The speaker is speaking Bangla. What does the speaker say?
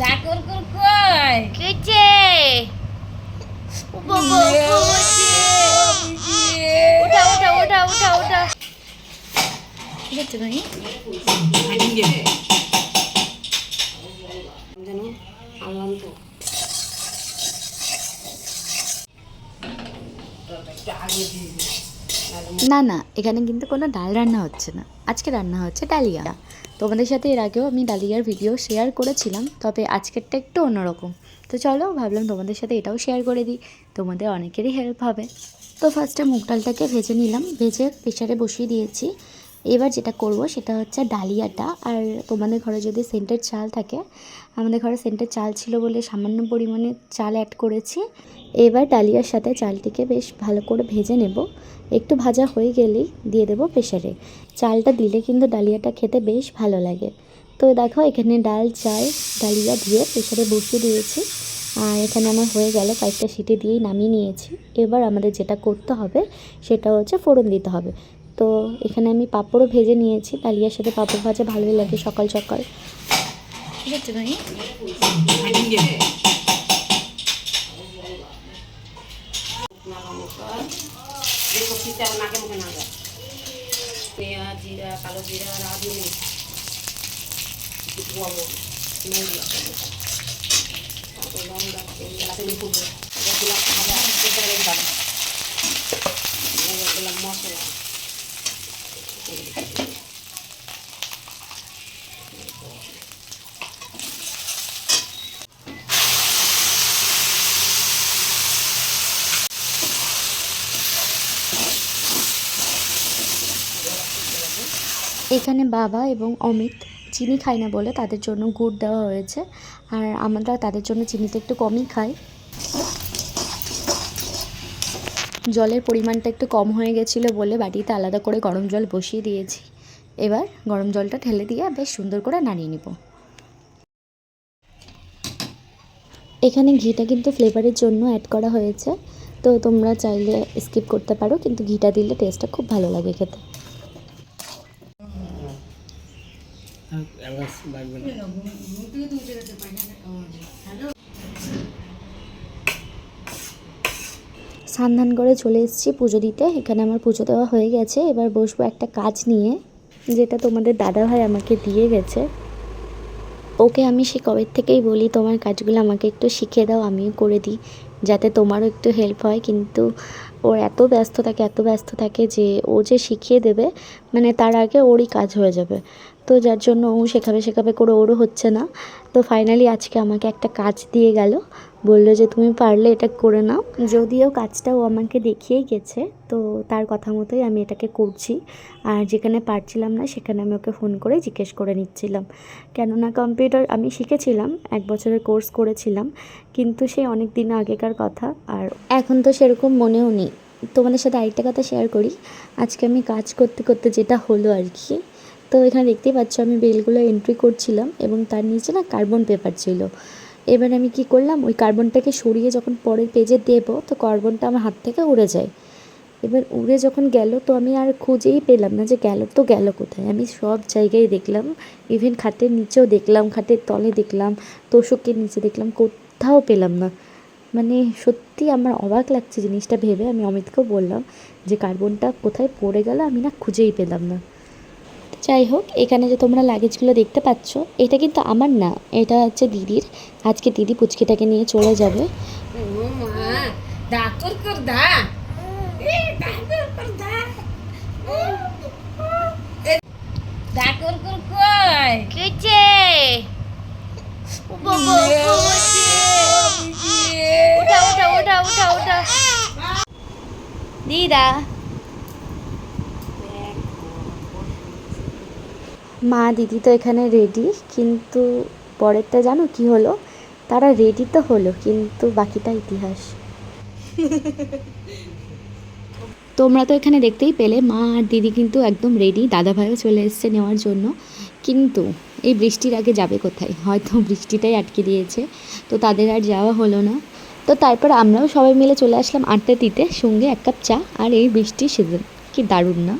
ডাকর কর কই কেচে বাবা উঠা উঠা উঠা উঠা উঠা ঠিক আছে তুমি যেন আনলাম তো না না এখানে কিন্তু কোনো ডাল রান্না হচ্ছে না। আজকে রান্না হচ্ছে ডালিয়া। তোমাদের সাথে এর আগেও আমি ডালিয়ার ভিডিও শেয়ার করেছিলাম, তবে আজকেরটা একটু অন্যরকম। তো চলো, ভাবলাম তোমাদের সাথে এটাও শেয়ার করে দিই, তোমাদের অনেকেরই হেল্প হবে। তো ফার্স্টে মুগ ডালটাকে ভেজে নিলাম, ভেজে প্রেশারে বসিয়ে দিয়েছি। এবার যেটা করব সেটা হচ্ছে ডালিয়াটা। আর তোমাদের ঘরে যদি সেন্টের চাল থাকে, আমাদের ঘরে সেন্টের চাল ছিল বলে সামান্য পরিমাণে চাল অ্যাড করেছি। এবার ডালিয়ার সাথে চালটিকে বেশ ভালো করে ভেজে নেব। একটু ভাজা হয়ে গেলেই দিয়ে দেবো প্রেশারে চালটা দিলে কিন্তু ডালিয়াটা খেতে বেশ ভালো লাগে। তো দেখো, এখানে ডাল, চাল, ডালিয়া দিয়ে প্রেশারে বসিয়ে দিয়েছি। আর এখানে আমার হয়ে গেল কয়েকটা সিটি দিয়েই নামিয়ে নিয়েছি। এবার আমাদের যেটা করতে হবে, সেটা হচ্ছে ফোড়ন দিতে হবে। তো এখানে আমি পাঁপড়ও ভেজে নিয়েছি। ডালিয়ার সাথে পাঁপড় ভাজা ভালোই লাগে সকাল সকাল। ঠিক আছে যায় পেঁয়াজ জিরা কালো জিরা রাঁধুনি তারপর লঙ্কা এলাকা দিয়ে ফুটবো এবার দিলাম ভাজা সেটা দিলাম এবার দিলাম মশলা এখানে বাবা এবং অমিত চিনি খায় না বলে তাদের জন্য গুড় দেওয়া হয়েছে। আর আমরা তাদের জন্য চিনিটা একটু কমই খাই। জলের পরিমাণটা একটু কম হয়ে গেছিল বলে বাটিতে আলাদা করে গরম জল বসিয়ে দিয়েছি। এবার গরম জলটা ঢেলে দিয়ে বেশ সুন্দর করে নাড়িয়ে নিব। এখানে ঘিটা কিন্তু ফ্লেভারের জন্য অ্যাড করা হয়েছে। তো তোমরা চাইলে স্কিপ করতে পারো, কিন্তু ঘিটা দিলে টেস্টটা খুব ভালো লাগে খেতে। সান্ধান করে চলে এসেছি পুজো দিতে। এখানে আমার পুজো দেওয়া হয়ে গেছে। এবার বসবো একটা কাজ নিয়ে যেটা তোমাদের দাদা ভাই আমাকে দিয়ে গেছে। ওকে আমি সে কবের থেকেই বলি তোমার কাজগুলো আমাকে একটু শিখিয়ে দাও আমিও করে দিই যাতে তোমারও একটু হেল্প হয়। কিন্তু ওর এত ব্যস্ত থাকে, এত ব্যস্ত থাকে যে ও যে শিখিয়ে দেবে মানে তার আগে ওরই কাজ হয়ে যাবে। তো যার জন্য ও শেখাবে শেখাবে করে ওরও হচ্ছে না। তো ফাইনালি আজকে আমাকে একটা কাজ দিয়ে গেল। বলল যে, তুমি পারলে এটা করে নাও। যদিও কাজটা ও আমাকে দেখিয়েই গেছে, তো তার কথা মতোই আমি এটাকে করছি। আর যেখানে পারছিলাম না, সেখানে আমি ওকে ফোন করে জিজ্ঞেস করে নিচ্ছিলাম। কেননা কম্পিউটার আমি শিখেছিলাম, এক বছরের কোর্স করেছিলাম, কিন্তু সে অনেক দিন আগেকার কথা, আর এখন তো সেরকম মনেও নেই। তোমাদের সাথে আরেকটা কথা শেয়ার করি। আজকে আমি কাজ করতে করতে যেটা হলো আর কি, তো এখানে দেখতেই পাচ্ছ আমি বেলগুলো এন্ট্রি করছিলাম এবং তার নিচে না কার্বন পেপার ছিল। এবার আমি কি করলাম, ওই কার্বনটাকে সরিয়ে যখন পরের পেজে দেবো, তো কার্বনটা আমার হাত থেকে উড়ে যায়। এবার উড়ে যখন গেল, তো আমি আর খুঁজেই পেলাম না যে গেল তো গেল কোথায়। আমি সব জায়গায় দেখলাম ইভেন খাটের নিচেও দেখলাম, খাটের তলে দেখলাম তোষকের নিচে দেখলাম, কোথাও পেলাম না। মানে সত্যি আমার অবাক লাগছে জিনিসটা ভেবে। আমি অমিতকেও বললাম যে কার্বনটা কোথায় পড়ে গেল আমি না খুঁজেই পেলাম না। যাই হোক, এখানে যে তোমরা লাগেজগুলো দেখতে পাচ্ছ, এটা কিন্তু আমার না, এটা হচ্ছে দিদির। আজকে দিদি পুচকিটাকে নিয়ে চলে যাবে। কর দা ডাকর কর কই কেচে বাবা উঠা উঠা উঠা উঠা উঠা দিদা মা দিদি তো এখানে রেডি কিন্তু পরেরটা জানো কি হলো? তারা রেডি তো হলো কিন্তু বাকিটা ইতিহাস। তোমরা তো এখানে দেখতেই পেলে মা আর দিদি কিন্তু একদম রেডি দাদা ভাইও চলে এসছে নেওয়ার জন্য। কিন্তু এই বৃষ্টির আগে যাবে কোথায়? হয়তো বৃষ্টিটাই আটকে দিয়েছে তো তাদের আর যাওয়া হলো না। তো তারপর আমরাও সবাই মিলে চলে আসলাম আড্ডা দিতে, সঙ্গে এক কাপ চা আর এই বৃষ্টির সিজন কি দারুণ না?